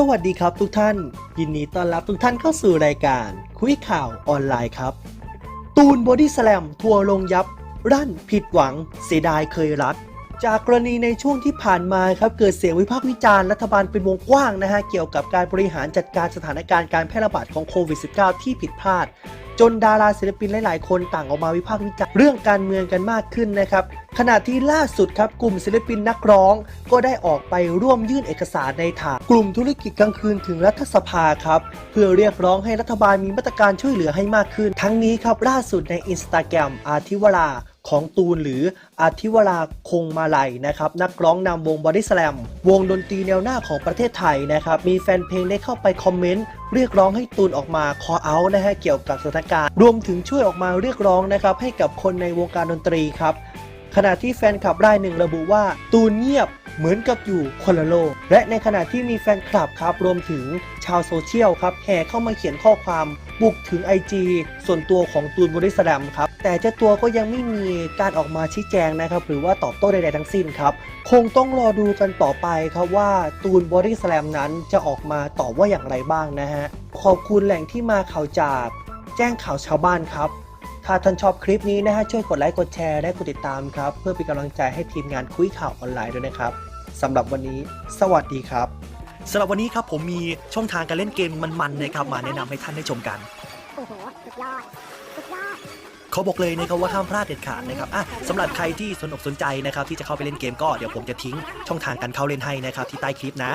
สวัสดีครับทุกท่าน ยินดีต้อนรับทุกท่านเข้าสู่รายการคุยข่าวออนไลน์ครับ ตูนบอดี้สแลมทัวร์ลงยับ รั่นผิดหวัง เสียดายเคยรัก จากกรณีในช่วงที่ผ่านมาครับเกิดเสียงวิพากษ์วิจารณ์รัฐบาลเป็นวงกว้างนะฮะเกี่ยวกับการบริหารจัดการสถานการณ์การแพร่ระบาดของโควิด -19 ที่ผิดพลาด จนดาราศิลปินหลาย ๆ คนต่างออกมาวิพากษ์วิจารณ์เรื่องการเมืองกันมากขึ้นนะครับขณะที่ล่าสุดครับกลุ่มศิลปินนักร้อง ก็ได้ออกไปร่วมยื่นเอกสารในถานกลุ่มธุรกิจกลางคืนถึงรัฐสภาครับเพื่อเรียกร้องให้รัฐบาลมีมาตรการช่วยเหลือให้มากขึ้น ทั้งนี้ครับล่าสุดในอินสตาแกรมอาทิวรา ของตูนหรืออาทิวราคงมาลัยนะครับนักร้องนำวงบอดี้สแลมวงดนตรีแนวหน้าของประเทศไทยนะครับมีแฟนเพลงได้เข้าไปคอมเมนต์เรียกร้องให้ตูนออกมาคอเอานะฮะเกี่ยวกับสถานการณ์ รวมถึงช่วยออกมาเรียกร้องนะครับให้กับคนในวงการดนตรีครับขณะที่แฟนคลับรายหนึ่งระบุว่า ตูนเงียบเหมือนกับอยู่คนละโลก และในขณะที่มีแฟนคลับครับรวมถึงชาวโซเชียลครับแห่เข้ามาเขียนข้อความ บุกถึง IG ส่วนตัวของตูนบริสแลมครับ แต่เจ้าตัวก็ยังไม่มีการออกมาชี้แจงนะครับ หรือว่าตอบโต้ใดๆทั้งสิ้นครับ คงต้องรอดูกันต่อไปครับว่าตูนบอดี้สแลมนั้นจะออกมาตอบว่าอย่างไรบ้างนะฮะ ขอบคุณแหล่งที่มาข่าวจากแจ้งข่าวชาวบ้านครับถ้าท่านชอบคลิปนี้นะฮะช่วยกดไลค์กดแชร์และกดติดตามครับ เพื่อเป็นกำลังใจให้ทีมงานคุยข่าวออนไลน์ด้วยนะครับสำหรับวันนี้ สวัสดีครับ สำหรับวันนี้ครับผมมีช่องทางการเล่นเกมมันๆนะครับมาแนะนำให้ท่านได้ชมกันโอ้โหสุดยอดสุดยอด เขาบอกเลยนะครับว่าห้ามพลาดเด็ดขาดนะครับอะสำหรับใครที่สนอกสนใจนะครับที่จะเข้าไปเล่นเกมก็เดี๋ยวผมจะทิ้งช่องทางการเข้าเล่นให้นะครับที่ใต้คลิปนะ